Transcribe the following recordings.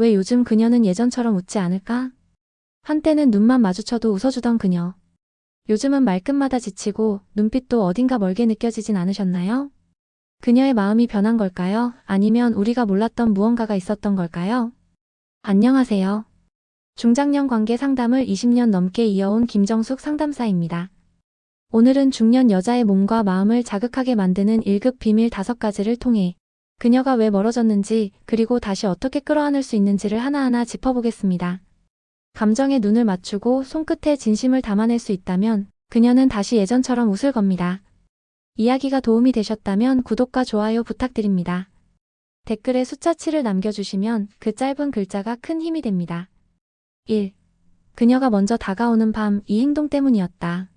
왜 요즘 그녀는 예전처럼 웃지 않을까? 한때는 눈만 마주쳐도 웃어주던 그녀. 요즘은 말끝마다 지치고 눈빛도 어딘가 멀게 느껴지진 않으셨나요? 그녀의 마음이 변한 걸까요? 아니면 우리가 몰랐던 무언가가 있었던 걸까요? 안녕하세요. 중장년 관계 상담을 20년 넘게 이어온 김정숙 상담사입니다. 오늘은 중년 여자의 몸과 마음을 자극하게 만드는 1급 비밀 5가지를 통해 그녀가 왜 멀어졌는지 그리고 다시 어떻게 끌어안을 수 있는지를 하나하나 짚어보겠습니다. 감정에 눈을 맞추고 손끝에 진심을 담아낼 수 있다면 그녀는 다시 예전처럼 웃을 겁니다. 이야기가 도움이 되셨다면 구독과 좋아요 부탁드립니다. 댓글에 숫자 7을 남겨주시면 그 짧은 글자가 큰 힘이 됩니다. 1. 그녀가 먼저 다가오는 밤 이 행동 때문이었다.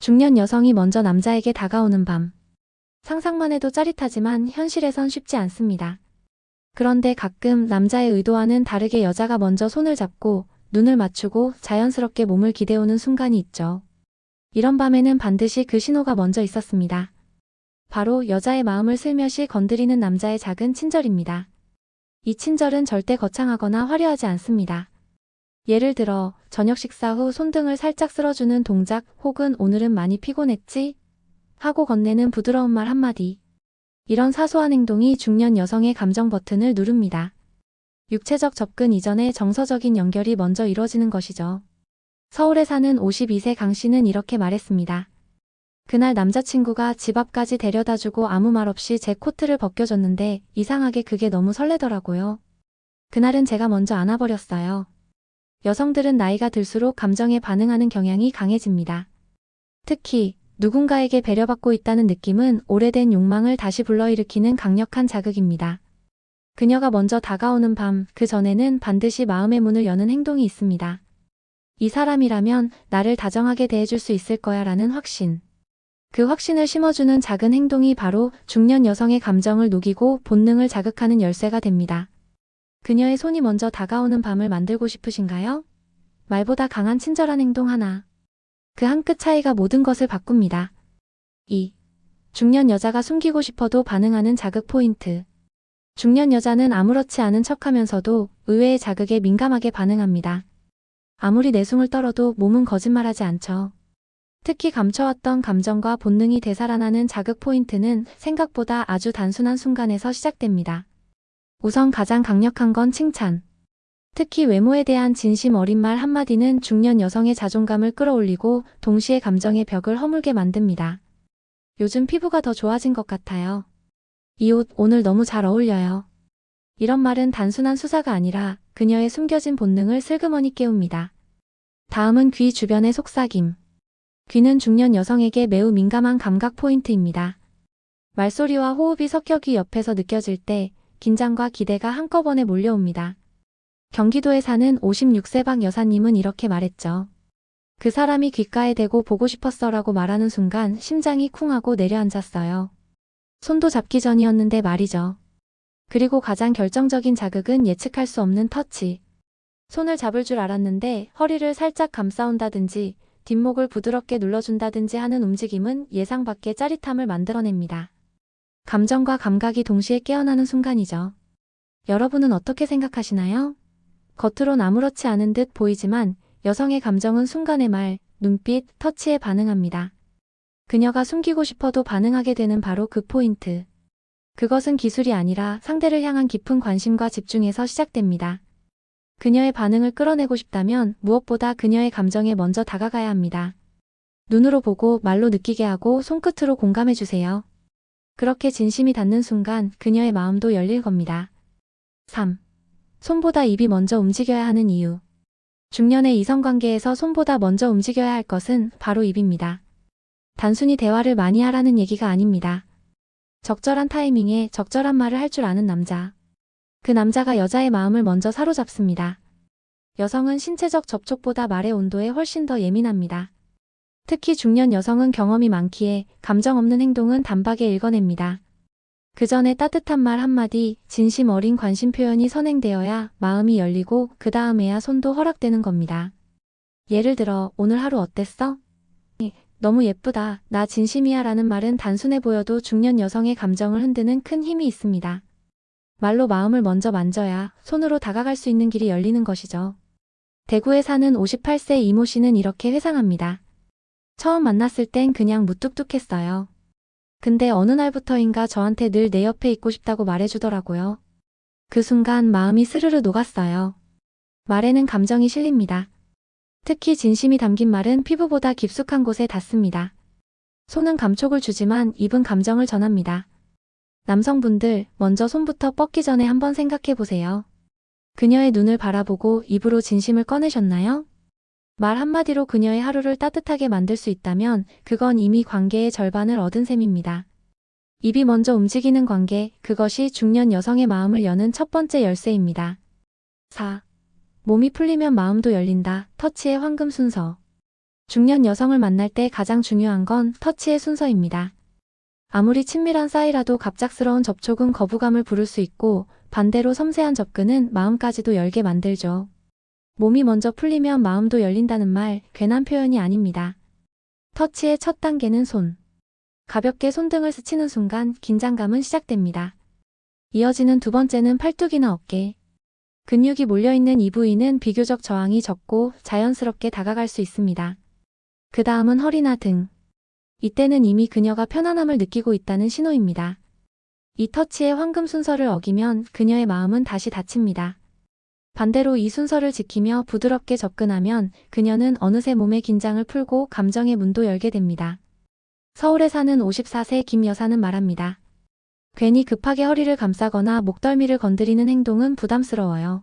중년 여성이 먼저 남자에게 다가오는 밤. 상상만 해도 짜릿하지만 현실에선 쉽지 않습니다. 그런데 가끔 남자의 의도와는 다르게 여자가 먼저 손을 잡고 눈을 맞추고 자연스럽게 몸을 기대오는 순간이 있죠. 이런 밤에는 반드시 그 신호가 먼저 있었습니다. 바로 여자의 마음을 슬며시 건드리는 남자의 작은 친절입니다. 이 친절은 절대 거창하거나 화려하지 않습니다. 예를 들어 저녁 식사 후 손등을 살짝 쓸어주는 동작 혹은 오늘은 많이 피곤했지? 하고 건네는 부드러운 말 한마디. 이런 사소한 행동이 중년 여성의 감정 버튼을 누릅니다. 육체적 접근 이전에 정서적인 연결이 먼저 이루어지는 것이죠. 서울에 사는 52세 강 씨는 이렇게 말했습니다. 그날 남자친구가 집 앞까지 데려다주고 아무 말 없이 제 코트를 벗겨줬는데 이상하게 그게 너무 설레더라고요. 그날은 제가 먼저 안아버렸어요. 여성들은 나이가 들수록 감정에 반응하는 경향이 강해집니다. 특히 누군가에게 배려받고 있다는 느낌은 오래된 욕망을 다시 불러일으키는 강력한 자극입니다. 그녀가 먼저 다가오는 밤, 그 전에는 반드시 마음의 문을 여는 행동이 있습니다. 이 사람이라면 나를 다정하게 대해줄 수 있을 거야 라는 확신. 그 확신을 심어주는 작은 행동이 바로 중년 여성의 감정을 녹이고 본능을 자극하는 열쇠가 됩니다. 그녀의 손이 먼저 다가오는 밤을 만들고 싶으신가요? 말보다 강한 친절한 행동 하나. 그 한 끗 차이가 모든 것을 바꿉니다. 2. 중년 여자가 숨기고 싶어도 반응하는 자극 포인트. 중년 여자는 아무렇지 않은 척 하면서도 의외의 자극에 민감하게 반응합니다. 아무리 내숭을 떨어도 몸은 거짓말하지 않죠. 특히 감춰왔던 감정과 본능이 되살아나는 자극 포인트는 생각보다 아주 단순한 순간에서 시작됩니다. 우선 가장 강력한 건 칭찬. 특히 외모에 대한 진심 어린 말 한마디는 중년 여성의 자존감을 끌어올리고 동시에 감정의 벽을 허물게 만듭니다. 요즘 피부가 더 좋아진 것 같아요. 이 옷 오늘 너무 잘 어울려요. 이런 말은 단순한 수사가 아니라 그녀의 숨겨진 본능을 슬그머니 깨웁니다. 다음은 귀 주변의 속삭임. 귀는 중년 여성에게 매우 민감한 감각 포인트입니다. 말소리와 호흡이 섞여 귀 옆에서 느껴질 때 긴장과 기대가 한꺼번에 몰려옵니다. 경기도에 사는 56세 박 여사님은 이렇게 말했죠. 그 사람이 귓가에 대고 보고 싶었어 라고 말하는 순간 심장이 쿵 하고 내려앉았어요. 손도 잡기 전이었는데 말이죠. 그리고 가장 결정적인 자극은 예측할 수 없는 터치. 손을 잡을 줄 알았는데 허리를 살짝 감싸온다든지 뒷목을 부드럽게 눌러준다든지 하는 움직임은 예상 밖의 짜릿함을 만들어냅니다. 감정과 감각이 동시에 깨어나는 순간이죠. 여러분은 어떻게 생각하시나요? 겉으론 아무렇지 않은 듯 보이지만 여성의 감정은 순간의 말, 눈빛, 터치에 반응합니다. 그녀가 숨기고 싶어도 반응하게 되는 바로 그 포인트. 그것은 기술이 아니라 상대를 향한 깊은 관심과 집중에서 시작됩니다. 그녀의 반응을 끌어내고 싶다면 무엇보다 그녀의 감정에 먼저 다가가야 합니다. 눈으로 보고 말로 느끼게 하고 손끝으로 공감해 주세요. 그렇게 진심이 닿는 순간 그녀의 마음도 열릴 겁니다. 3. 손보다 입이 먼저 움직여야 하는 이유. 중년의 이성관계에서 손보다 먼저 움직여야 할 것은 바로 입입니다. 단순히 대화를 많이 하라는 얘기가 아닙니다. 적절한 타이밍에 적절한 말을 할 줄 아는 남자. 그 남자가 여자의 마음을 먼저 사로잡습니다. 여성은 신체적 접촉보다 말의 온도에 훨씬 더 예민합니다. 특히 중년 여성은 경험이 많기에 감정 없는 행동은 단박에 읽어냅니다. 그 전에 따뜻한 말 한마디, 진심 어린 관심 표현이 선행되어야 마음이 열리고 그 다음에야 손도 허락되는 겁니다. 예를 들어, 오늘 하루 어땠어? 너무 예쁘다, 나 진심이야 라는 말은 단순해 보여도 중년 여성의 감정을 흔드는 큰 힘이 있습니다. 말로 마음을 먼저 만져야 손으로 다가갈 수 있는 길이 열리는 것이죠. 대구에 사는 58세 이모 씨는 이렇게 회상합니다. 처음 만났을 땐 그냥 무뚝뚝했어요. 근데 어느 날부터인가 저한테 늘 내 옆에 있고 싶다고 말해주더라고요. 그 순간 마음이 스르르 녹았어요. 말에는 감정이 실립니다. 특히 진심이 담긴 말은 피부보다 깊숙한 곳에 닿습니다. 손은 감촉을 주지만 입은 감정을 전합니다. 남성분들, 먼저 손부터 뻗기 전에 한번 생각해 보세요. 그녀의 눈을 바라보고 입으로 진심을 꺼내셨나요? 말 한마디로 그녀의 하루를 따뜻하게 만들 수 있다면 그건 이미 관계의 절반을 얻은 셈입니다. 입이 먼저 움직이는 관계, 그것이 중년 여성의 마음을 여는 첫 번째 열쇠입니다. 4. 몸이 풀리면 마음도 열린다. 터치의 황금 순서. 중년 여성을 만날 때 가장 중요한 건 터치의 순서입니다. 아무리 친밀한 사이라도 갑작스러운 접촉은 거부감을 부를 수 있고 반대로 섬세한 접근은 마음까지도 열게 만들죠. 몸이 먼저 풀리면 마음도 열린다는 말 괜한 표현이 아닙니다. 터치의 첫 단계는 손. 가볍게 손등을 스치는 순간 긴장감은 시작됩니다. 이어지는 두 번째는 팔뚝이나 어깨. 근육이 몰려있는 이 부위는 비교적 저항이 적고 자연스럽게 다가갈 수 있습니다. 그 다음은 허리나 등. 이때는 이미 그녀가 편안함을 느끼고 있다는 신호입니다. 이 터치의 황금 순서를 어기면 그녀의 마음은 다시 닫힙니다. 반대로 이 순서를 지키며 부드럽게 접근하면 그녀는 어느새 몸의 긴장을 풀고 감정의 문도 열게 됩니다. 서울에 사는 54세 김 여사는 말합니다. 괜히 급하게 허리를 감싸거나 목덜미를 건드리는 행동은 부담스러워요.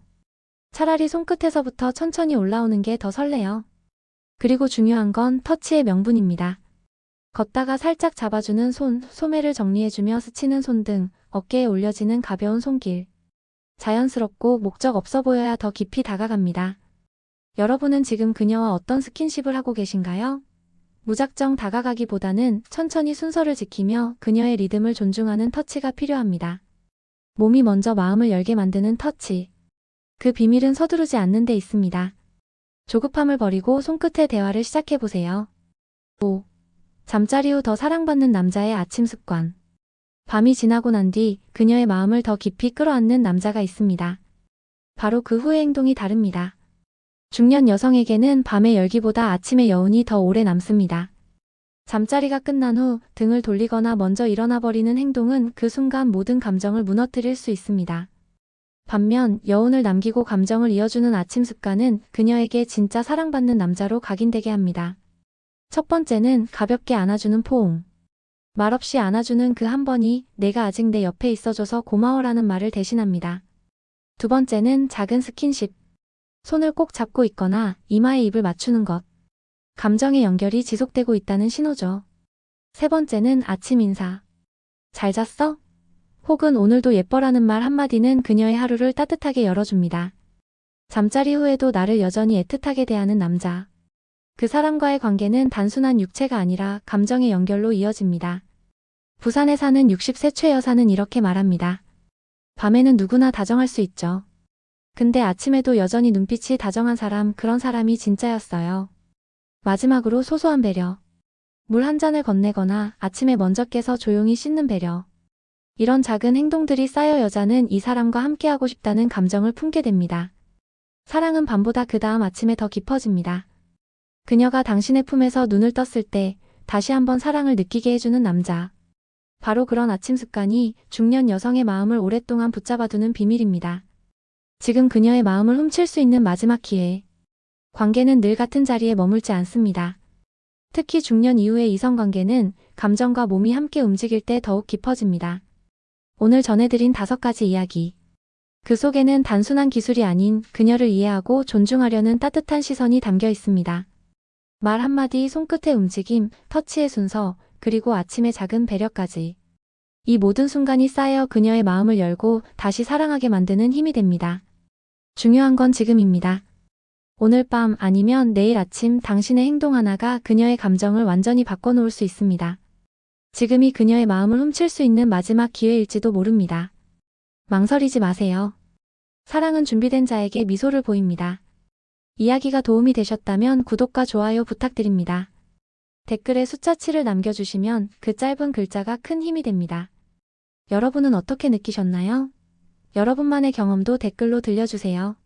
차라리 손끝에서부터 천천히 올라오는 게 더 설레요. 그리고 중요한 건 터치의 명분입니다. 걷다가 살짝 잡아주는 손, 소매를 정리해주며 스치는 손 등 어깨에 올려지는 가벼운 손길. 자연스럽고 목적 없어 보여야 더 깊이 다가갑니다. 여러분은 지금 그녀와 어떤 스킨십을 하고 계신가요? 무작정 다가가기보다는 천천히 순서를 지키며 그녀의 리듬을 존중하는 터치가 필요합니다. 몸이 먼저 마음을 열게 만드는 터치. 그 비밀은 서두르지 않는 데 있습니다. 조급함을 버리고 손끝에 대화를 시작해보세요. 5. 잠자리 후 더 사랑받는 남자의 아침 습관. 밤이 지나고 난 뒤 그녀의 마음을 더 깊이 끌어안는 남자가 있습니다. 바로 그 후의 행동이 다릅니다. 중년 여성에게는 밤의 열기보다 아침의 여운이 더 오래 남습니다. 잠자리가 끝난 후 등을 돌리거나 먼저 일어나 버리는 행동은 그 순간 모든 감정을 무너뜨릴 수 있습니다. 반면 여운을 남기고 감정을 이어주는 아침 습관은 그녀에게 진짜 사랑받는 남자로 각인되게 합니다. 첫 번째는 가볍게 안아주는 포옹. 말없이 안아주는 그 한 번이 내가 아직 내 옆에 있어줘서 고마워라는 말을 대신합니다. 두 번째는 작은 스킨십. 손을 꼭 잡고 있거나 이마에 입을 맞추는 것. 감정의 연결이 지속되고 있다는 신호죠. 세 번째는 아침 인사. 잘 잤어? 혹은 오늘도 예뻐라는 말 한마디는 그녀의 하루를 따뜻하게 열어줍니다. 잠자리 후에도 나를 여전히 애틋하게 대하는 남자. 그 사람과의 관계는 단순한 육체가 아니라 감정의 연결로 이어집니다. 부산에 사는 60세 최 여사는 이렇게 말합니다. 밤에는 누구나 다정할 수 있죠. 근데 아침에도 여전히 눈빛이 다정한 사람, 그런 사람이 진짜였어요. 마지막으로 소소한 배려. 물 한 잔을 건네거나 아침에 먼저 깨서 조용히 씻는 배려. 이런 작은 행동들이 쌓여 여자는 이 사람과 함께하고 싶다는 감정을 품게 됩니다. 사랑은 밤보다 그 다음 아침에 더 깊어집니다. 그녀가 당신의 품에서 눈을 떴을 때 다시 한번 사랑을 느끼게 해주는 남자. 바로 그런 아침 습관이 중년 여성의 마음을 오랫동안 붙잡아두는 비밀입니다. 지금 그녀의 마음을 훔칠 수 있는 마지막 기회. 관계는 늘 같은 자리에 머물지 않습니다. 특히 중년 이후의 이성관계는 감정과 몸이 함께 움직일 때 더욱 깊어집니다. 오늘 전해드린 다섯 가지 이야기. 그 속에는 단순한 기술이 아닌 그녀를 이해하고 존중하려는 따뜻한 시선이 담겨 있습니다. 말 한마디, 손끝의 움직임, 터치의 순서, 그리고 아침의 작은 배려까지. 이 모든 순간이 쌓여 그녀의 마음을 열고 다시 사랑하게 만드는 힘이 됩니다. 중요한 건 지금입니다. 오늘 밤 아니면 내일 아침 당신의 행동 하나가 그녀의 감정을 완전히 바꿔놓을 수 있습니다. 지금이 그녀의 마음을 훔칠 수 있는 마지막 기회일지도 모릅니다. 망설이지 마세요. 사랑은 준비된 자에게 미소를 보입니다. 이야기가 도움이 되셨다면 구독과 좋아요 부탁드립니다. 댓글에 숫자 7을 남겨주시면 그 짧은 글자가 큰 힘이 됩니다. 여러분은 어떻게 느끼셨나요? 여러분만의 경험도 댓글로 들려주세요.